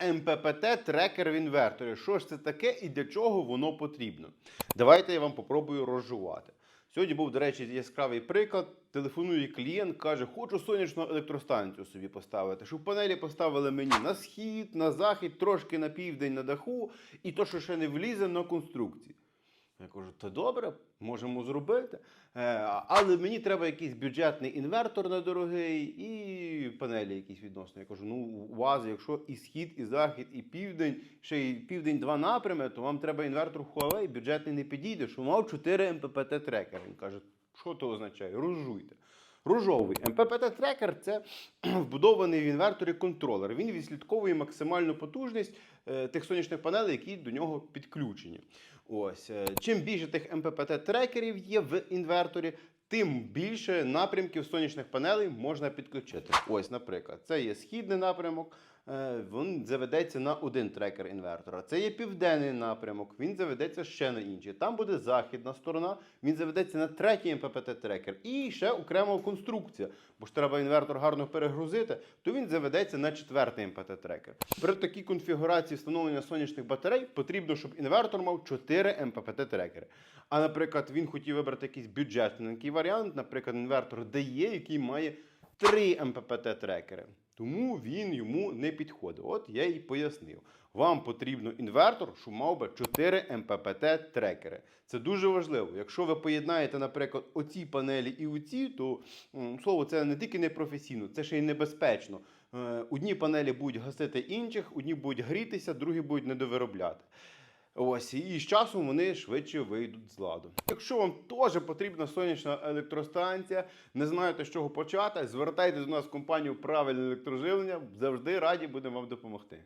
МППТ-трекер в інверторі. Що ж це таке і для чого воно потрібно? Давайте я вам попробую розжувати. Сьогодні був, до речі, яскравий приклад. Телефонує клієнт, каже, хочу сонячну електростанцію собі поставити. Щоб панелі поставили мені на схід, на захід, трошки на південь на даху, і то, що ще не влізе на конструкції. Я кажу, то добре, можемо зробити. Е, але мені треба якийсь бюджетний інвертор недорогий і панелі якісь відносно. Я кажу, ну у вас, якщо і схід, і захід, і південь, ще й південь два напрями, то вам треба інвертор Huawei, бюджетний не підійде, що мав 4 МППТ трекери. Він каже, що то означає? Розжуйте. Рожовий МППТ-трекер це вбудований в інверторі контролер. Він відслідковує максимальну потужність е, тих сонячних панелей, які до нього підключені. Ось е, чим більше тих МППТ-трекерів є в інверторі, тим більше напрямків сонячних панелей можна підключити. Ось, наприклад, це є східний напрямок. е, Він заведеться на один трекер інвертора. Це є південний напрямок, він заведеться ще на інший. Там буде західна сторона, він заведеться на третій МППТ-трекер. І ще окрема конструкція. Бо ж треба інвертор гарно перегрузити, то він заведеться на четвертий МПТ-трекер. При такій конфігурації встановлення сонячних батарей потрібно, щоб інвертор мав 4 МППТ-трекери. А, наприклад, він хотів вибрати якийсь бюджетненький варіант, наприклад, інвертор DE, який має 3 МППТ-трекери. Тому він йому не підходив. От я і пояснив. Вам потрібно інвертор, що мав би 4 МППТ-трекери. Це дуже важливо. Якщо ви поєднаєте, наприклад, оці панелі і оці, то слово це не тільки непрофесійно, це ще й небезпечно. Е, Одні панелі будуть гасити інших, одні будуть грітися, другі будуть недовиробляти. Ось, і з часом вони швидше вийдуть з ладу. Якщо вам теж потрібна сонячна електростанція, не знаєте, з чого почати, звертайтесь до нас в компанію правильне електроживлення. Завжди раді будемо вам допомогти.